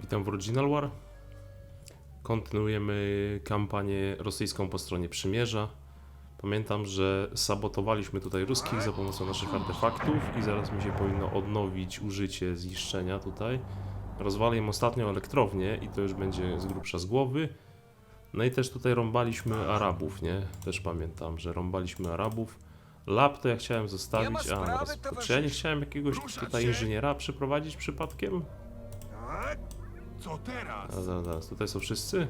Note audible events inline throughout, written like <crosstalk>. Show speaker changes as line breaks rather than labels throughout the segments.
Witam w Original War. Kontynuujemy kampanię rosyjską po stronie przymierza. Pamiętam, że sabotowaliśmy tutaj ruskich za pomocą naszych artefaktów i zaraz mi się powinno odnowić użycie zniszczenia tutaj. Rozwalę im ostatnią elektrownię i to już będzie z grubsza z głowy. No i też tutaj rąbaliśmy Arabów, nie? Też pamiętam, że rąbaliśmy Arabów. Lab to ja chciałem zostawić, a
sprawy,
czy ja nie chciałem jakiegoś tutaj inżyniera przyprowadzić przypadkiem?
Tak? Co teraz?
A zaraz, zaraz, tutaj są wszyscy?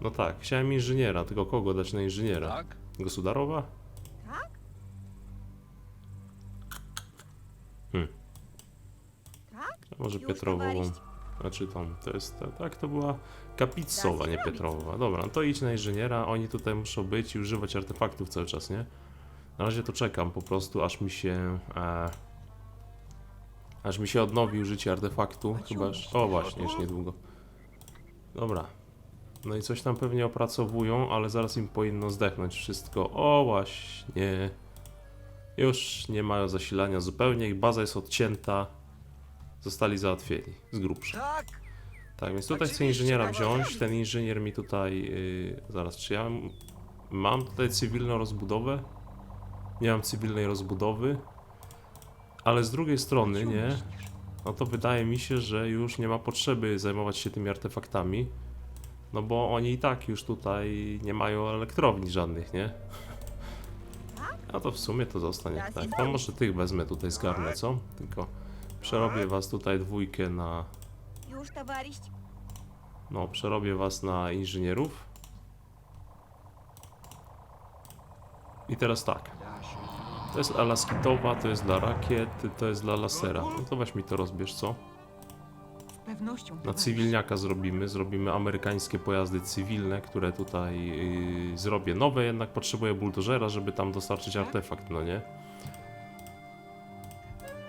No tak, chciałem inżyniera, tylko kogo dać na inżyniera?
Tak?
Gosudarowa?
Tak?
Hmm.
Tak?
A może
Już,
Pietrowową? Znaczy tam, to jest, ta, tak, to była Kapicowa,
Da się
nie
zrobić.
Pietrowowa. Dobra, no to idź na inżyniera, oni tutaj muszą być i używać artefaktów cały czas, nie? Na razie to czekam po prostu, aż mi się... E, aż mi się odnowi użycie artefaktu, chyba... że- O właśnie, już niedługo. Dobra. No i coś tam pewnie opracowują, ale zaraz im powinno zdechnąć wszystko. O właśnie. Już nie mają zasilania zupełnie, ich baza jest odcięta. Zostali załatwieni, z grubsza.
Tak?
Tak, więc tutaj chcę inżyniera wziąć. Ten inżynier mi tutaj. Yy, zaraz, czy ja mam tutaj cywilną rozbudowę? Nie mam cywilnej rozbudowy. Ale z drugiej strony, nie? No to wydaje mi się, że już nie ma potrzeby zajmować się tymi artefaktami. No bo oni i tak już tutaj nie mają elektrowni żadnych, nie? A to w sumie to zostanie tak.
Zrobić.
może tych wezmę tutaj zgarnę, co? Tylko przerobię was tutaj dwójkę na no, przerobię was na inżynierów. I teraz tak. To jest alaskitowa, to jest dla rakiet, to jest dla lasera. No to weź mi to rozbierz, co? Na cywilniaka zrobimy. Zrobimy amerykańskie pojazdy cywilne, które tutaj yy, zrobię. Nowe jednak potrzebuję buldożera, żeby tam dostarczyć artefakt, no nie?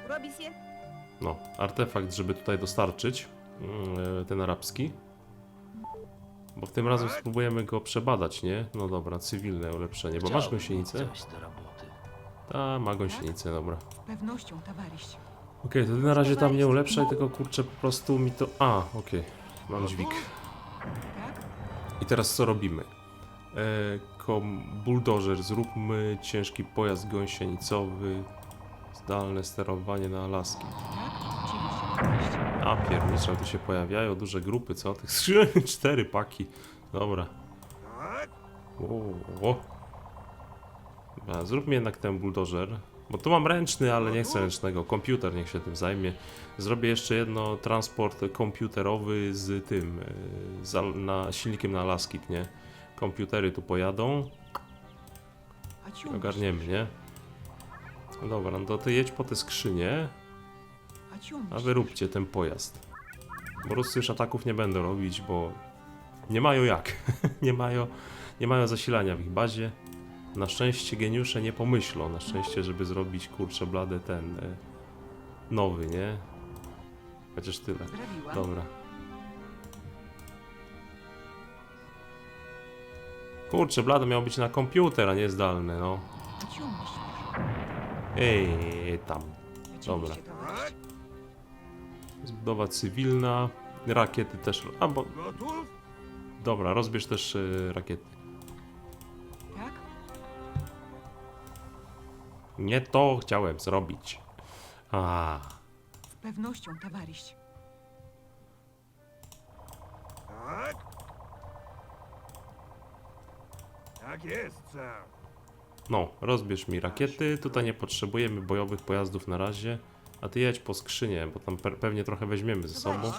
Robi się.
No, artefakt, żeby tutaj dostarczyć. Yy, ten arabski. Bo w tym razem spróbujemy go przebadać, nie? No dobra, cywilne ulepszenie. Bo masz gąsienicę? Ta, ma gąsienicę, dobra.
Z pewnością, towarzysz.
Okej, to ty na razie tam nie ulepszaj, tylko kurczę po prostu mi to... A, okej, mam dźwig.
Tak?
I teraz co robimy? E, kom, buldożer, zróbmy ciężki pojazd gąsienicowy, zdalne sterowanie na Alaski.
Tak? Oczywiście, towarzysz.
A piernicze, tu się pojawiają duże grupy, co? Tych <laughs> cztery paki. Dobra.
Tak?
O, o. Zróbmy jednak ten buldożer. Bo tu mam ręczny, ale nie chcę ręcznego. Komputer niech się tym zajmie. Zrobię jeszcze jedno transport komputerowy z tym, y, z, na, silnikiem na Alaskit, nie? Komputery tu pojadą, ogarniemy, nie? Dobra, no to ty jedź po te skrzynie,
a
wy róbcie ten pojazd. Bo Ruscy już ataków nie będą robić, bo nie mają jak. <laughs> nie, mają, nie mają zasilania w ich bazie. Na szczęście geniusze nie pomyślą. Na szczęście, żeby zrobić kurczę blady ten e, nowy, nie? Chociaż tyle.
Zrobiłam.
Dobra. Kurczę, blady miał być na komputer, a nie zdalny, no. Ej, tam. Dobra. Zbudowa cywilna. Rakiety też. A bo. Dobra, rozbierz też y, rakiety. Nie to chciałem zrobić. A,
Z pewnością, towarzysz.
Tak? Tak jest, sir.
no, rozbierz mi rakiety. Tutaj nie potrzebujemy bojowych pojazdów na razie. A ty jedź po skrzynię, bo tam pe pewnie trochę weźmiemy ze sobą.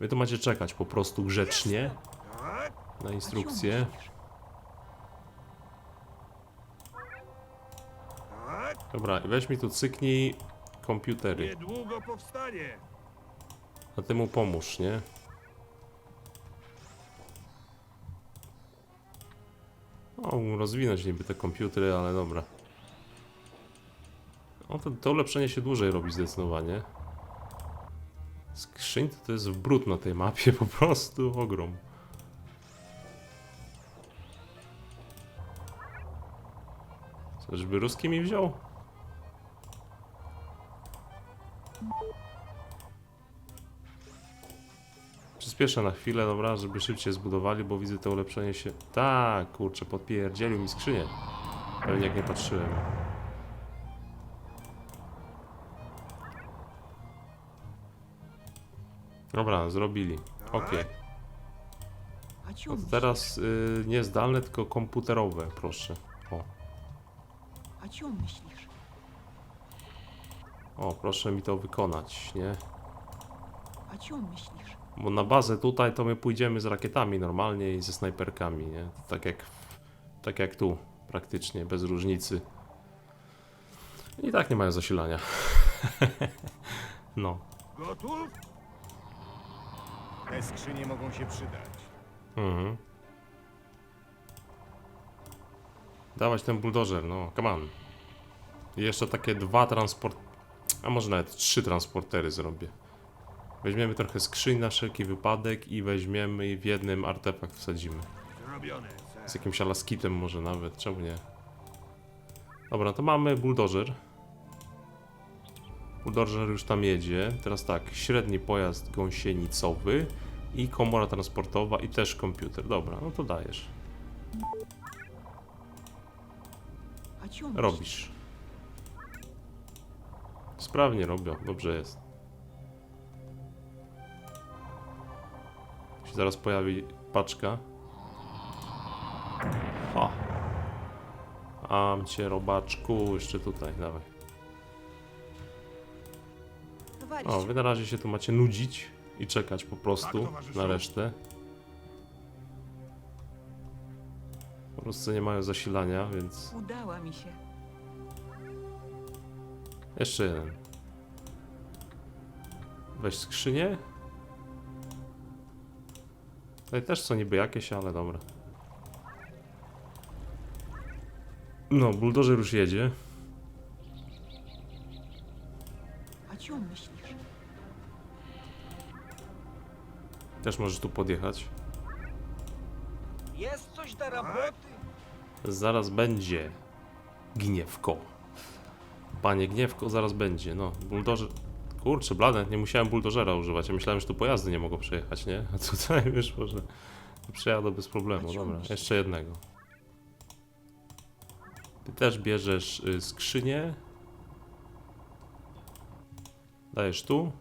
Wy tu macie czekać po prostu grzecznie
Tak?
na instrukcję.
Tak?
Dobra, weź mi tu cyknij komputery.
Niedługo powstanie.
A ty mu pomóż, nie? O, rozwinąć niby te komputery, ale dobra. O, to, to ulepszenie się dłużej robi zdecydowanie. Skrzyń to, to jest brud na tej mapie, <laughs> po prostu ogrom. Co, żeby ruski mi wziął? przyspieszę na chwilę, dobra, żeby szybciej zbudowali, bo widzę to ulepszenie się... Tak, kurczę, podpierdzielił mi skrzynię. Pewnie jak nie patrzyłem. Dobra, zrobili.
Ok.
No teraz y, nie zdalne, tylko komputerowe, proszę. O. O, proszę mi to wykonać, nie?
O czym myślisz?
Bo na bazę tutaj to my pójdziemy z rakietami normalnie i ze snajperkami, nie? Tak jak, tak jak tu, praktycznie, bez różnicy. I tak nie mają zasilania. <laughs> no.
Gotów?
Te skrzynie mogą się przydać.
Mhm. Dawać ten buldożer, no, come on. I jeszcze takie dwa transport... A może nawet trzy transportery zrobię. Weźmiemy trochę skrzyń na wszelki wypadek i weźmiemy w jednym artefakt wsadzimy. Z jakimś alaskitem może nawet, czemu nie? Dobra, to mamy buldożer. Buldożer już tam jedzie. Teraz tak, średni pojazd gąsienicowy i komora transportowa i też komputer. Dobra, no to dajesz. Robisz. Sprawnie robią, dobrze jest. się zaraz pojawi paczka. O! Am cię robaczku, jeszcze tutaj, dawaj. O, wy na razie się tu macie nudzić i czekać po prostu
tak,
na resztę. Po prostu nie mają zasilania, więc...
Udała mi się.
Jeszcze jeden. Weź skrzynię. Tutaj też co niby jakieś, ale dobra. No, buldożer już jedzie.
Myślisz?
Też możesz tu podjechać.
Jest coś do roboty?
Zaraz będzie. Gniewko. Panie Gniewko, zaraz będzie. No, buldożer. Kurczę, blade, nie musiałem buldożera używać. Ja myślałem, że tu pojazdy nie mogą przejechać, nie? A tutaj <laughs> wyszło, że przejadę bez problemu. Dobra, jeszcze jednego. Ty też bierzesz y, skrzynię. Dajesz tu.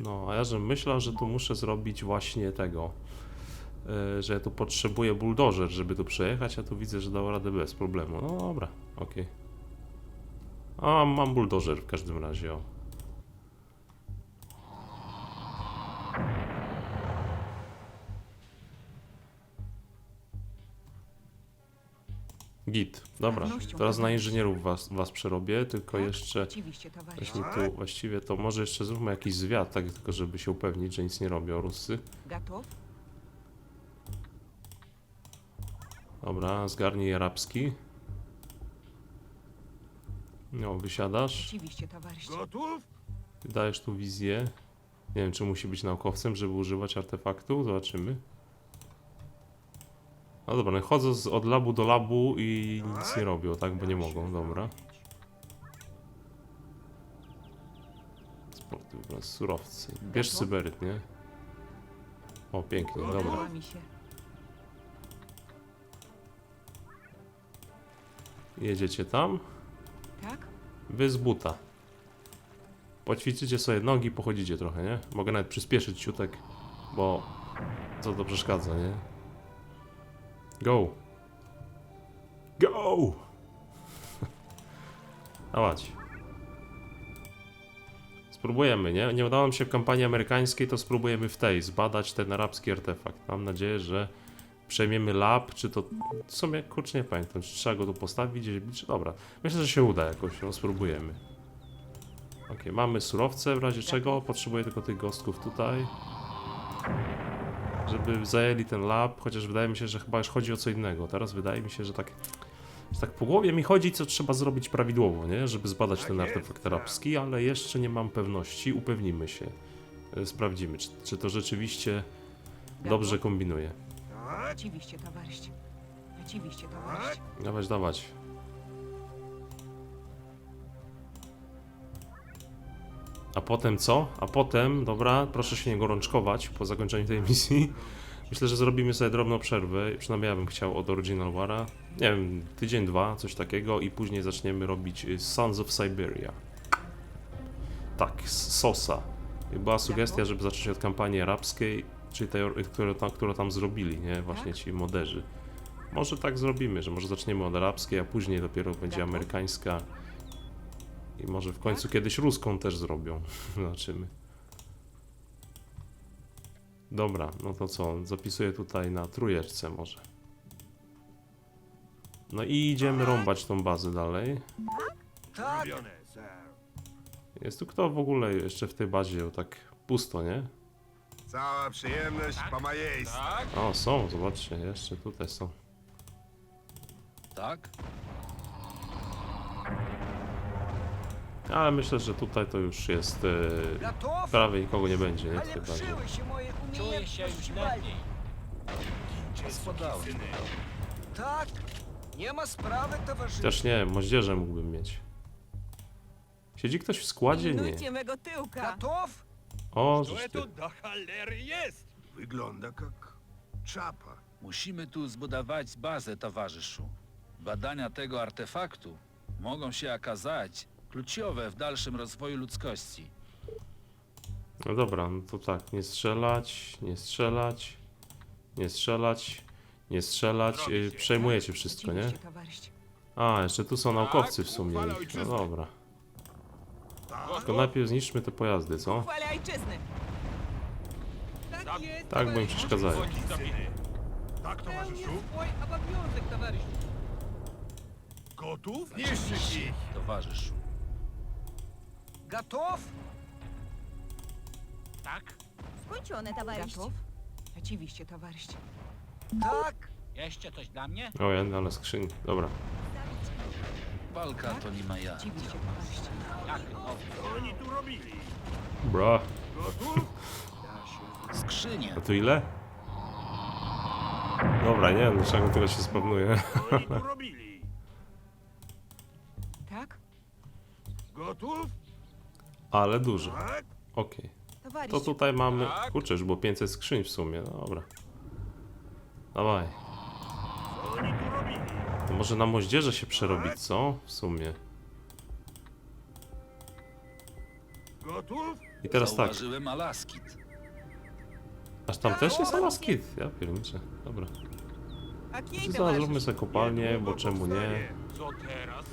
No, a ja że myślał, że tu muszę zrobić właśnie tego. y, że ja tu potrzebuję buldożer, żeby tu przejechać, a tu widzę, że dał radę bez problemu. No dobra, okej. A, mam buldożer w każdym razie, o. Git, dobra. Teraz na inżynierów was, was przerobię, tylko jeszcze weźmy tu właściwie to może jeszcze zróbmy jakiś zwiat, tak tylko żeby się upewnić, że nic nie robią Rusy. Dobra, zgarnij arabski. No, wysiadasz.
Oczywiście, towarzysz.
Gotów?
Dajesz tu wizję. Nie wiem, czy musi być naukowcem, żeby używać artefaktu. Zobaczymy. No dobra, no chodzą z, od labu do labu i nic nie robią, tak? Bo nie mogą, dobra. Sporty, wybraz, surowce. Bierz cyberyt, nie? O, pięknie, dobra.
Udało mi się.
Jedziecie tam.
Tak?
Wy z buta. Poćwiczycie sobie nogi, pochodzicie trochę, nie? Mogę nawet przyspieszyć ciutek, bo co to przeszkadza, nie? Go! Go! <laughs> Dawać. Spróbujemy, nie? Nie udało nam się w kampanii amerykańskiej, to spróbujemy w tej, zbadać ten arabski artefakt. Mam nadzieję, że przejmiemy lab, czy to... W sumie, kurczę, nie pamiętam, czy trzeba go tu postawić gdzieś, czy... Dobra, myślę, że się uda jakoś, no spróbujemy. Ok, mamy surowce, w razie czego potrzebuję tylko tych gostków tutaj. Żeby zajęli ten lab, chociaż wydaje mi się, że chyba już chodzi o co innego. Teraz wydaje mi się, że tak, że tak po głowie mi chodzi, co trzeba zrobić prawidłowo, nie? Żeby zbadać ten artefakt arabski, ale jeszcze nie mam pewności, upewnimy się. E, Sprawdzimy, czy, czy to rzeczywiście dobrze kombinuje.
Oczywiście, towarzysz. Oczywiście, towarzysz.
Dawać, dawać. A potem co? A potem, dobra, proszę się nie gorączkować po zakończeniu tej misji. Myślę, że zrobimy sobie drobną przerwę. Przynajmniej ja bym chciał od Original Wara. Nie wiem, tydzień, dwa, coś takiego i później zaczniemy robić y, Sons of Siberia. Tak, Sosa. Była sugestia, żeby zacząć od kampanii arabskiej, czyli tej, or- którą tam, którą tam zrobili, nie? Właśnie ci moderzy. Może tak zrobimy, że może zaczniemy od arabskiej, a później dopiero będzie amerykańska. I może w końcu kiedyś ruską też zrobią. <laughs> Zobaczymy. Dobra, no to co? Zapisuję tutaj na trójeczce może. No i idziemy rąbać tą bazę dalej.
Sir.
Jest tu kto w ogóle jeszcze w tej bazie? Tak pusto, nie?
Cała przyjemność po mojej stronie.
O, są, zobaczcie, jeszcze tutaj są.
Tak?
Ale myślę, że tutaj to już jest. E,
Готов?
prawie nikogo nie będzie, nie? W tej
Ale
bazie.
przyły się moje
Czuję się już
umiejętności
lepiej. Gospodałem.
Tak, nie ma sprawy, towarzyszu.
Chociaż nie, moździerze mógłbym mieć. Siedzi ktoś w składzie? Nie.
Pilnujcie mego tyłka.
Готов?
o, żeż ty.
do cholery jest?
Wygląda jak czapa.
Musimy tu zbudować bazę, towarzyszu. Badania tego artefaktu mogą się okazać kluczowe w dalszym rozwoju ludzkości.
No dobra, no to tak, nie strzelać, nie strzelać, nie strzelać, nie strzelać. Y, przejmujecie wszystko, nie?
Oczywiście, towarzysz.
A, jeszcze tu są naukowcy w sumie. ich. No dobra. Tylko najpierw zniszczmy te pojazdy, co?
Tak jest.
Tak, bo im przeszkadzają.
Tak, Pełnię towarzyszu?
swój obowiązek, towarzyszu.
Gotów?
Niszczyć ich!
Towarzyszu.
Gotów? Tak?
Skończone, towarzysz.
Gotów? Oczywiście, towarzysz.
Tak!
Jeszcze coś dla mnie?
O, jedna, ale skrzyń. Dobra.
Walka to nie ma ja.
Oni tu robili?
Bra.
Gotów?
Skrzynie.
A tu ile? Dobra, nie, no czego tego się spawnuje.
Co oni tu robili?
Tak?
Gotów?
Ale dużo.
Tak?
Okej.
Towarzysz.
To tutaj mamy. Kurczę, już było 500 skrzyń w sumie. No dobra. Dawaj.
Co oni tu?
To może na moździerze się przerobić, co? W sumie.
Gotów?
I teraz tak.
Zauważyłem Alaskit.
Aż tam też jest Alaskit. Ja pierniczę. Dobra.
Okej,
Zaraz zróbmy sobie kopalnię, bo czemu nie?
powstanie. Co teraz?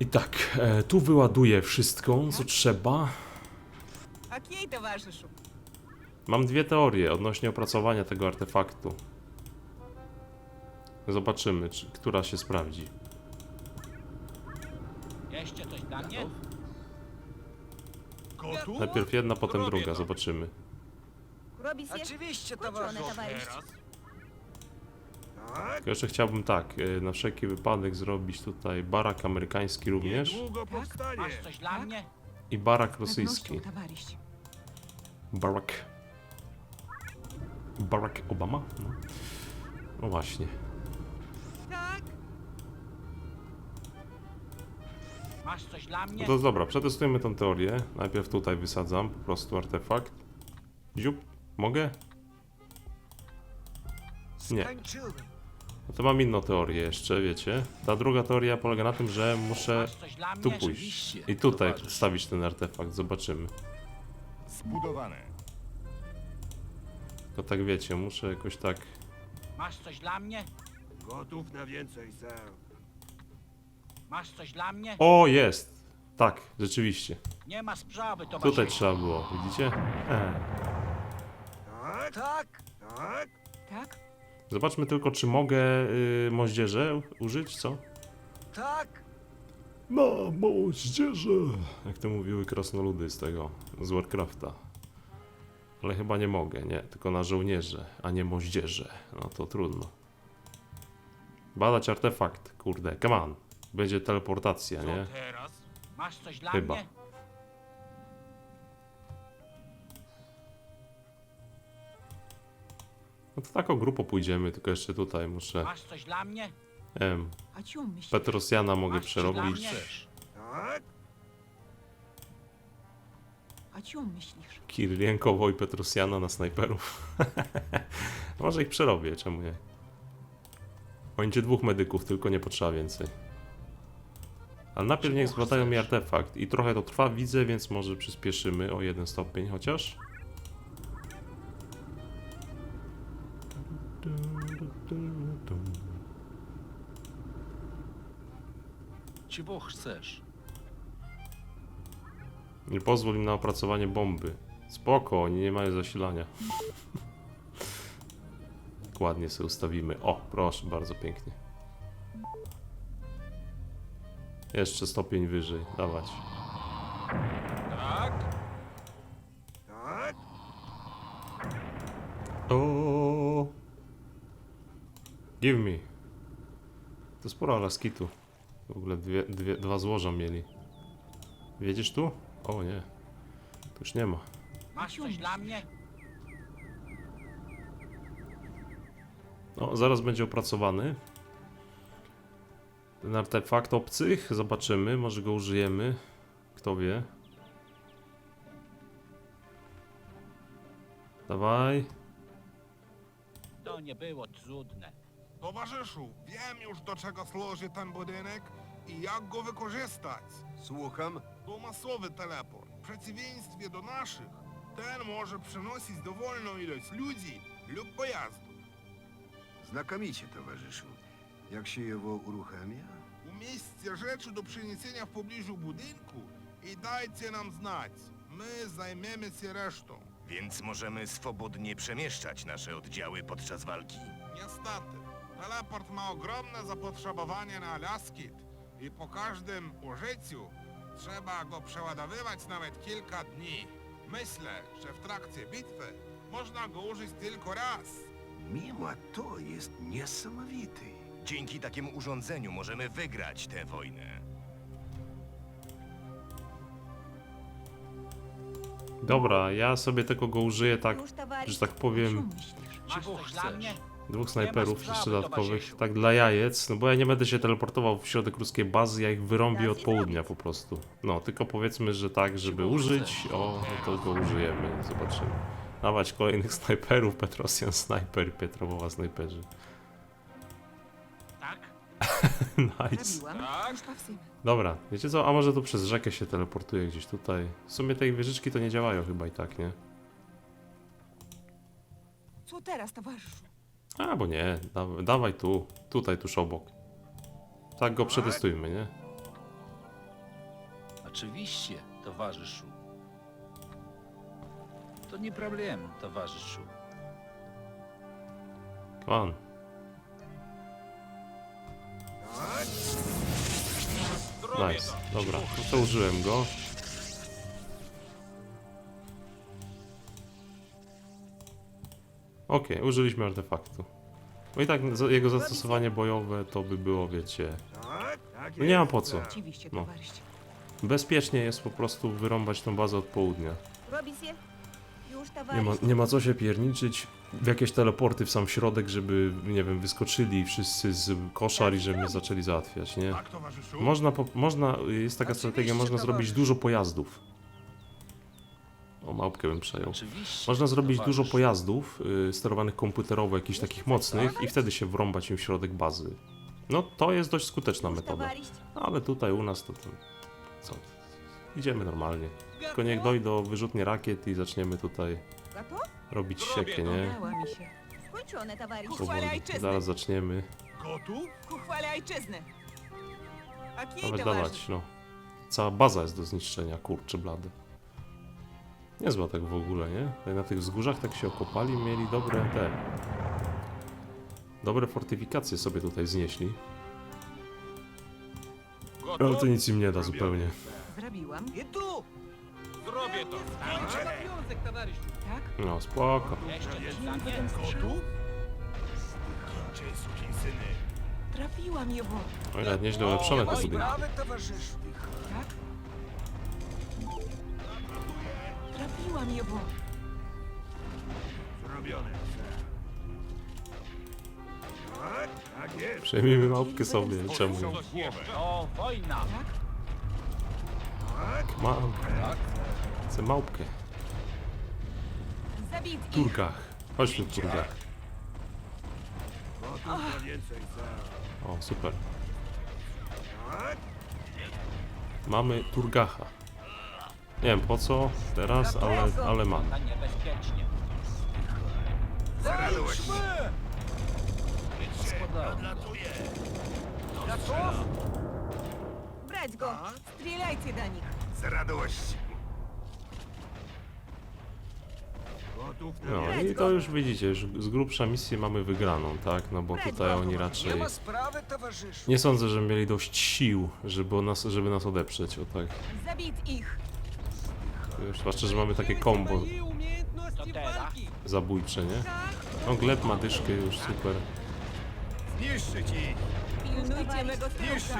I tak, e, tu wyładuję wszystko, co trzeba.
Okej, towarzyszu.
Mam dwie teorie odnośnie opracowania tego artefaktu. Zobaczymy, czy, która się sprawdzi.
Jeszcze coś dla mnie?
Gotów?
Najpierw jedna, potem druga, zobaczymy.
Robi się.
oczywiście,
towarzysz.
Tak?
Tylko jeszcze chciałbym tak, e, na wszelki wypadek zrobić tutaj barak amerykański również
Niedługo powstanie.
coś dla mnie?
i barak rosyjski.
towarzysz.
Barack. Barack Obama? No, no właśnie.
Masz coś dla
No
mnie?
to dobra, przetestujemy tą teorię. Najpierw tutaj wysadzam po prostu artefakt. Ziup, mogę? Nie. No to mam inną teorię jeszcze, wiecie. Ta druga teoria polega na tym, że muszę tu pójść. I tutaj stawić ten artefakt, zobaczymy.
Zbudowane.
To tak wiecie, muszę jakoś tak...
Masz coś dla mnie?
Gotów na więcej, sir.
Masz coś dla mnie?
O, jest! Tak, rzeczywiście.
Nie ma sprawy, towarzyszu.
Tutaj trzeba było, widzicie? Eee.
Tak?
Tak,
Tak?
Tak?
Zobaczmy tylko, czy mogę y, moździerze użyć, co?
tak,
Na moździerze! Jak to mówiły krasnoludy z tego, z Warcrafta. Ale chyba nie mogę, nie, tylko na żołnierze, a nie moździerze. No to trudno. Badać artefakt, kurde, come on. Będzie teleportacja, nie?
teraz?
Masz coś dla
Chyba.
mnie?
No to taką grupą pójdziemy, tylko jeszcze tutaj muszę...
Masz coś dla mnie?
Nie wiem,
myślisz?
Petrosjana mogę
Masz coś dla
przerobić.
mnie?
Tak?
A myślisz?
Kirlienko, i Petrosjana na snajperów. <laughs> Może ich przerobię, czemu nie? Będzie dwóch medyków, tylko nie potrzeba więcej. Ale najpierw niech zbadają mi artefakt. I trochę to trwa, widzę, więc może przyspieszymy o jeden stopień chociaż.
Czego chcesz?
Nie pozwól im na opracowanie bomby. Spoko, oni nie mają zasilania. <laughs> Ładnie sobie ustawimy. O, proszę, bardzo pięknie. Jeszcze stopień wyżej, dawać.
Tak?
O. Give me. To sporo laskitu. W ogóle dwie, dwie, dwa złoża mieli. Wiedziesz tu? O nie. Tu już nie ma.
Masz coś dla mnie?
No, zaraz będzie opracowany. Ten artefakt obcych. Zobaczymy, może go użyjemy. Kto wie. Dawaj.
To nie było trudne.
Towarzyszu, wiem już do czego służy ten budynek i jak go wykorzystać.
Słucham.
To masowy teleport. W przeciwieństwie do naszych, ten może przynosić dowolną ilość ludzi lub pojazdów.
Znakomicie, towarzyszu. Jak się jego uruchamia?
Umieśćcie rzeczy do przeniesienia w pobliżu budynku i dajcie nam znać. My zajmiemy się resztą.
Więc możemy swobodnie przemieszczać nasze oddziały podczas walki.
Niestety, teleport ma ogromne zapotrzebowanie na laskit i po każdym użyciu trzeba go przeładowywać nawet kilka dni. Myślę, że w trakcie bitwy można go użyć tylko raz.
Mimo to jest niesamowity.
Dzięki takiemu urządzeniu możemy wygrać tę wojnę.
Dobra, ja sobie tego go użyję tak, że tak powiem,
myślisz?
Masz
Czego
coś dla
chcesz?
mnie?
dwóch snajperów jeszcze dodatkowych, tak dla jajec, no bo ja nie będę się teleportował w środek ruskiej bazy, ja ich wyrąbię od południa po prostu. No, tylko powiedzmy, że tak, żeby użyć, o, no to go użyjemy, zobaczymy. Dawać kolejnych <laughs> snajperów, Petrosjan snajper, Pietrowowa snajperzy. <laughs>
Tak?
nice.
Już pasujemy.
Dobra, wiecie co, a może tu przez rzekę się teleportuje gdzieś tutaj. W sumie te wieżyczki to nie działają chyba i tak, nie?
Co teraz, towarzyszu?
A, bo nie, da, dawaj tu, tutaj tuż obok. Tak go przetestujmy, nie?
Oczywiście, towarzyszu. To nie problem, towarzyszu.
On. Nice, dobra, no to użyłem go. Okej, użyliśmy artefaktu. No i tak jego zastosowanie bojowe to by było, wiecie... No nie ma po co. No. Bezpiecznie jest po prostu wyrąbać tą bazę od południa.
Już,
Nie ma, nie ma co się pierniczyć w jakieś teleporty w sam środek, żeby, nie wiem, wyskoczyli wszyscy z koszar i żeby mnie zaczęli załatwiać, nie?
Tak, towarzyszu?
Można, po, można, jest taka strategia, można zrobić dużo pojazdów. O, małpkę bym przejął.
Oczywiście.
Można zrobić dużo pojazdów y, sterowanych komputerowo, jakichś takich mocnych i wtedy się wrąbać im w środek bazy. No, to jest dość skuteczna metoda.
towarzysz.
Ale tutaj u nas to, to co? Idziemy normalnie. Tylko niech dojdą wyrzutnie rakiet i zaczniemy tutaj robić siekie, nie?
Udała mi się.
Skończone,
Powoli. Zaraz zaczniemy.
Gotów?
Dawać, no. Cała baza jest do zniszczenia, kurczę blady. Niezła tak w ogóle, nie? Tutaj na tych wzgórzach tak się okopali, mieli dobre te... Dobre fortyfikacje sobie tutaj znieśli. Ale to nic im nie da zupełnie.
Zrobiłam.
I tu!
Zrobię to.
Towarzyszu.
Tak?
No, spoko.
Jeszcze
strzał.
Cię, sukinsyny.
Trafiłam jego.
Oj, nawet nieźle ulepszone te
Oj, towarzyszu.
Tak? Trafiłam jego.
Zrobione, ser. Tak? Tak jest.
Przejmijmy małpkę sobie, czemu nie?
O, wojna.
Tak?
Tak?
Mam. Chcę małpkę.
Zabić ich!
Turkach. Chodź tu, Turkach. O, super. Mamy Turgacha. Nie wiem po co teraz, ale, ale mamy.
Go.
Gotów?
Brać go! Strzelajcie do nich!
Z radością.
No i to już widzicie, już z grubsza misję mamy wygraną, tak? No bo tutaj oni
Nie
raczej...
ma sprawy, towarzyszu.
Nie sądzę, że mieli dość sił, żeby nas, żeby nas odeprzeć, o tak.
Zabić ich!
Zwłaszcza, że mamy takie combo zabójcze, nie? No Gleb ma dyszkę już, super.
Zniszczyć ich!
Pilnujcie mego
ich!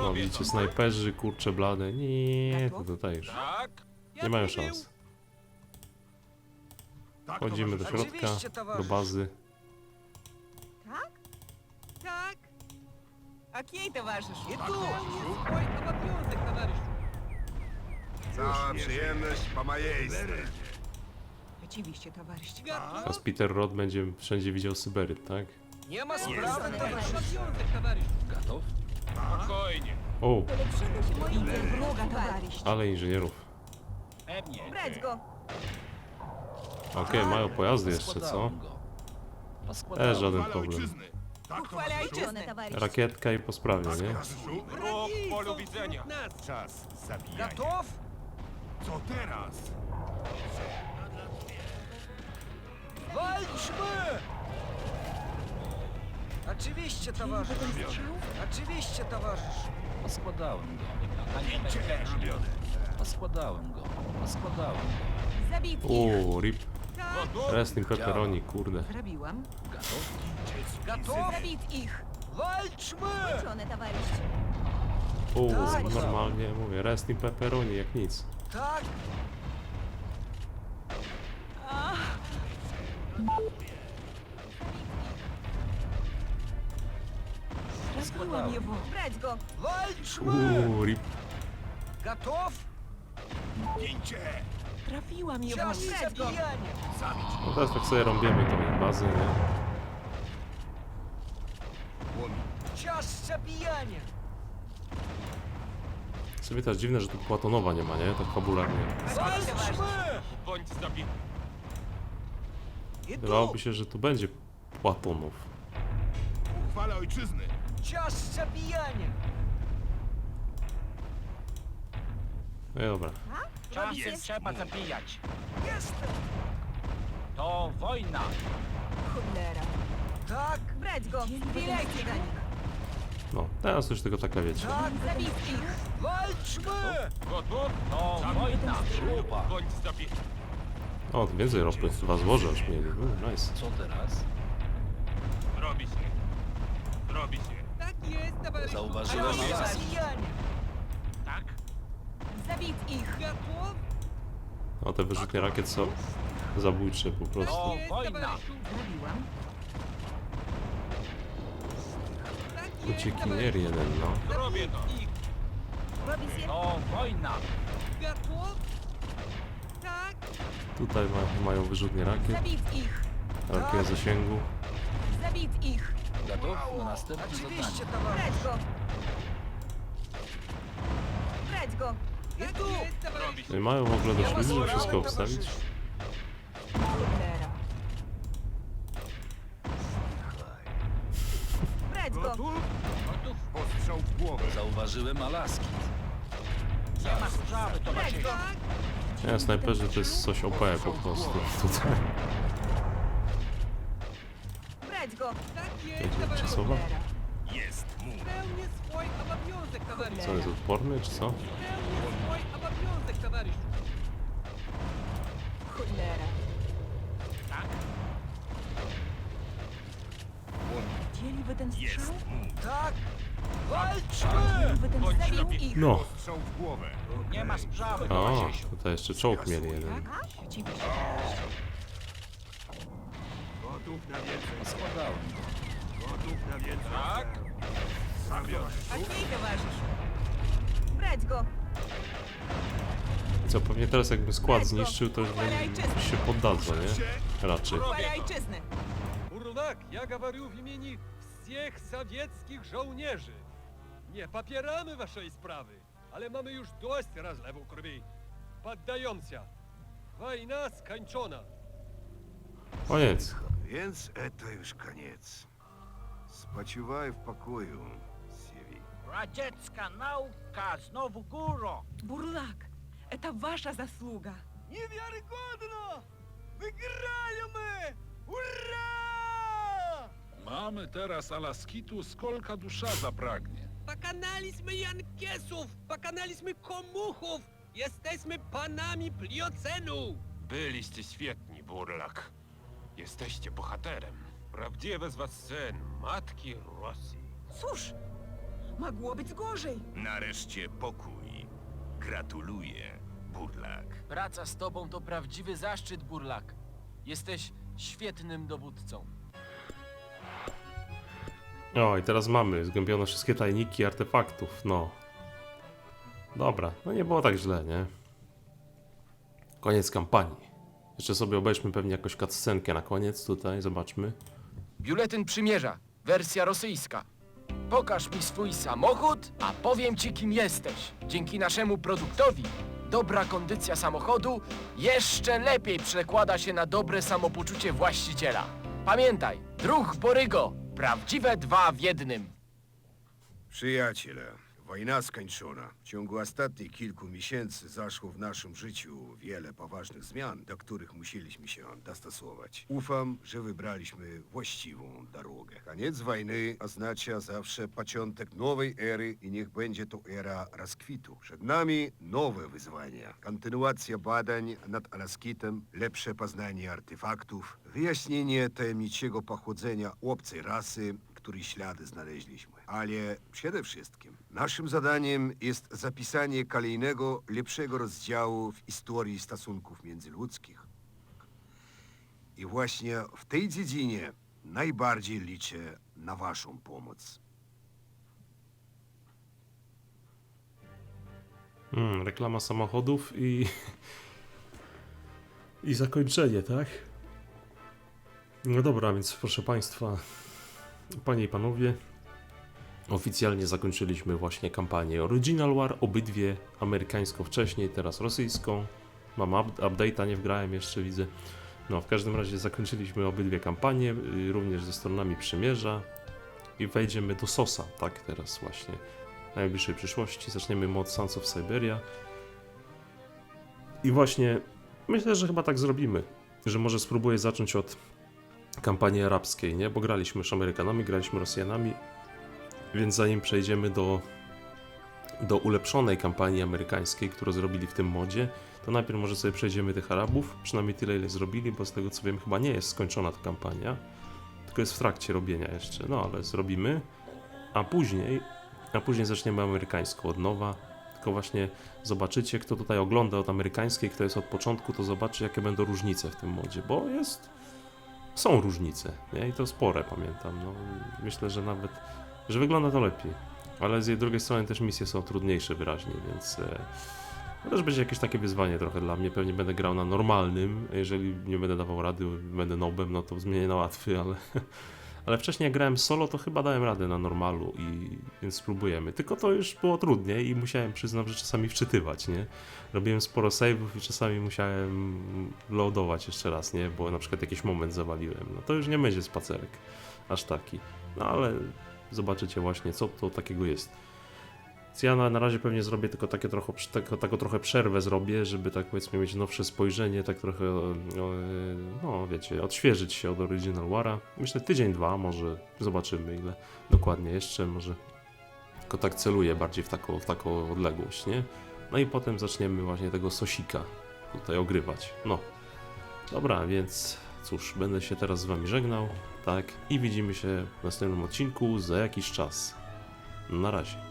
No widzicie, snajperzy, kurcze blade. Nie, to tutaj już
Tak?
nie mają szans.
Tak,
Wchodzimy do środka,
Oczywiście,
do bazy.
Tak? Tak! Okej, towarzyszu!
I tu!
Cała przyjemność po mojej stronie.
Oczywiście, towarzyszu.
Teraz Peter Roth będzie wszędzie widział Syberyt, tak?
Nie ma sprawy, towarzyszu.
Gotów?
Spokojnie.
O,
Ulepszymy się moim wroga, towarzysz!
ale inżynierów.
Brać go!
Okej, mają pojazdy jeszcze, co?
Go.
Też
Rozkładałem.
żaden problem.
Tak!
Rakietka i po sprawie, nie?
Wróg w polu widzenia.
Czas zabijania.
Gotów?
Co teraz?
Walczmy! Oczywiście, towarzyszu. Oczywiście, towarzyszu.
Poskładałem go. Poskładałem go. Poskładałem go.
Zabić ich!
Uuu, rip. Resting pepperoni, kurde.
Zrobiłam.
Gotów?
Gotów?
Zabić ich!
Walczmy!
Uczone, towarzysz!
Uuu,
Tak.
normalnie mówię, resting pepperoni, jak nic.
Tak,
Trafiłam jego! Brać go!
walczmy!
Uuu, rip.
Gotów?
Gincie!
Czas
Brać go!
zabijania!
No teraz tak sobie rąbiemy tą bazę, nie?
Czas zabijania!
W sumie też dziwne, że tu Platonowa nie ma, nie? Tak fabularnie.
Walczmy!
Bądź zabity.
I tu!
Wydawałoby się, że tu będzie Platonów.
Chwale ojczyzny.
Czas zabijania!
No i dobra.
Czasem
trzeba zabijać.
Jestem!
To wojna.
Cholera!
Tak,
Brać go! Nich!
No, teraz już tylko taka wiecie.
tak,
Zabić ich!
walczmy!
Gotów?
To wojna. Grupa.
Bądź zabity.
O, więcej ropy. Dwa złoże aż mieli. Uuu, nice.
Co teraz?
Robi się. Robi się.
Tak jest, towarzyszu.
Zauważyłem
Czas.
Tak?
Zabić ich!
No, te wyrzutnie rakiet są zabójcze po prostu.
Jest,
wojna.
Tak
Uciekinier jeden, no.
Zrobię to.
Robi się...
To wojna.
Tak,
Tutaj ma, mają wyrzutnie rakiet.
Zabić ich!
Rakiet zasięgu.
Zabić ich!
Gotów na następne
Oczywiście,
zadanie.
towarzyszu!
Brać go! Brać go!
Tak
i mają w ogóle
Nie ma
ludzi, żeby wszystko obstawić.
towarzyszu.
Cholera! Brać go!
Gotów?
Gotów.
Postrzał w głowę.
Zauważyłem Alaski.
Nie ma sprawy,
Brać
towarzyszu.
go!
Nie, snajperzy to jest coś OP po prostu <laughs> tutaj.
Tak
Jedzie
jest, towarzyszu.
Cholera!
Jest mój.
Pełnię swój obowiązek, towarzyszu.
Co, jest odporny, czy co?
Pełnię obowiązek, towarzyszu.
Cholera! Widzieliby ten strzał?
Tak, walczmy!
By ten
Bądź
zabił
zabity.
ich!
No.
Postrzał w głowę.
Nie ma sprawy,
O,
towarzyszu.
tutaj jeszcze czołg mieli jeden.
A? Oczywiście.
Gotów na więcej.
Składałem go.
Gotów na więcej. Tak?
Okej, towarzyszu. Brać go!
Co, pewnie teraz jakbym skład
Let's go.
zniszczył, to już
Uchwalaj
bym
czysto.
się poddadzą, nie? Raczej.
Chwale ojczyzny!
Бурлак, я говорю в имени всех советских żołnierzy. Nie popieramy waszej sprawy, ale mamy już dość rozlewu krwi. Poddając się. Wojna skończona.
Koniec.
Więc to już koniec. Spoczywaj w pokoju, Siwi.
Radziecka nauka znowu górą.
Бурлак, это ваша заслуга.
Niewiarygodno! Wygrajemy! Hurra!
Mamy teraz Alaskitu, skolka dusza zapragnie.
Pokonaliśmy Jankesów, pokonaliśmy komuchów. Jesteśmy panami Pliocenu.
Byliście świetni, Burlak. Jesteście bohaterem. Prawdziwy z was syn matki Rosji.
Cóż, mogło być gorzej.
Nareszcie pokój. Gratuluję, Burlak.
Praca z tobą to prawdziwy zaszczyt, Burlak. Jesteś świetnym dowódcą.
O, i teraz mamy. Zgłębiono wszystkie tajniki artefaktów. No. Dobra, no nie było tak źle, nie? Koniec kampanii. Jeszcze sobie obejrzmy pewnie jakąś cutscenkę na koniec tutaj, zobaczmy.
Biuletyn przymierza, wersja rosyjska. Pokaż mi swój samochód, a powiem ci kim jesteś. Dzięki naszemu produktowi dobra kondycja samochodu jeszcze lepiej przekłada się na dobre samopoczucie właściciela. Pamiętaj, druh Borygo, prawdziwe dwa w jednym.
Przyjaciele, wojna skończona. W ciągu ostatnich kilku miesięcy zaszło w naszym życiu wiele poważnych zmian, do których musieliśmy się dostosować. Ufam, że wybraliśmy właściwą drogę. Koniec wojny oznacza zawsze początek nowej ery i niech będzie to era rozkwitu. Przed nami nowe wyzwania. Kontynuacja badań nad Alaskitem, lepsze poznanie artefaktów, wyjaśnienie tajemniczego pochodzenia obcej rasy, której ślady znaleźliśmy. Ale przede wszystkim naszym zadaniem jest zapisanie kolejnego, lepszego rozdziału w historii stosunków międzyludzkich. I właśnie w tej dziedzinie najbardziej liczę na waszą pomoc.
Mm, reklama samochodów i. I zakończenie, tak? No dobra, więc proszę Państwa, Panie i Panowie, oficjalnie zakończyliśmy właśnie kampanię Original War, obydwie amerykańską wcześniej, teraz rosyjską. Mam up- update'a, nie wgrałem jeszcze, widzę. No, w każdym razie zakończyliśmy obydwie kampanie, y, również ze stronami przymierza i wejdziemy do SOSa, tak, teraz właśnie. W najbliższej przyszłości zaczniemy mod Sons of Siberia. I właśnie myślę, że chyba tak zrobimy, że może spróbuję zacząć od kampanii arabskiej, nie? Bo graliśmy już Amerykanami, graliśmy Rosjanami, więc zanim przejdziemy do, do ulepszonej kampanii amerykańskiej, którą zrobili w tym modzie, to najpierw może sobie przejdziemy tych Arabów, przynajmniej tyle, ile zrobili, bo z tego co wiem, chyba nie jest skończona ta kampania, tylko jest w trakcie robienia jeszcze, no ale zrobimy, a później, a później zaczniemy amerykańską od nowa, tylko właśnie zobaczycie, kto tutaj ogląda od amerykańskiej, kto jest od początku, to zobaczy, jakie będą różnice w tym modzie, bo jest są różnice, nie? I to spore, pamiętam. No, myślę, że nawet, że wygląda to lepiej. Ale z drugiej strony też misje są trudniejsze wyraźnie, więc e, to też będzie jakieś takie wyzwanie trochę dla mnie. Pewnie będę grał na normalnym, jeżeli nie będę dawał rady, będę nobem, no to zmienię na łatwy, ale, <laughs> ale wcześniej jak grałem solo, to chyba dałem radę na normalu i więc spróbujemy. Tylko to już było trudniej i musiałem, przyznam, że czasami wczytywać, nie? robiłem sporo save'ów i czasami musiałem loadować jeszcze raz, nie? Bo na przykład jakiś moment zawaliłem. No to już nie będzie spacerek aż taki. No ale zobaczycie właśnie, co to takiego jest. Ja na, na razie pewnie zrobię tylko takie trochę, tako, taką trochę przerwę zrobię, żeby tak powiedzmy mieć nowsze spojrzenie, tak trochę, e, no wiecie, odświeżyć się od Original Wara. Myślę tydzień, dwa, może zobaczymy ile dokładnie jeszcze, może tylko tak celuję bardziej w taką, w taką odległość, nie? No i potem zaczniemy właśnie tego sosika tutaj ogrywać. No. Dobra, więc cóż, będę się teraz z wami żegnał, tak? I widzimy się w następnym odcinku za jakiś czas. Na razie.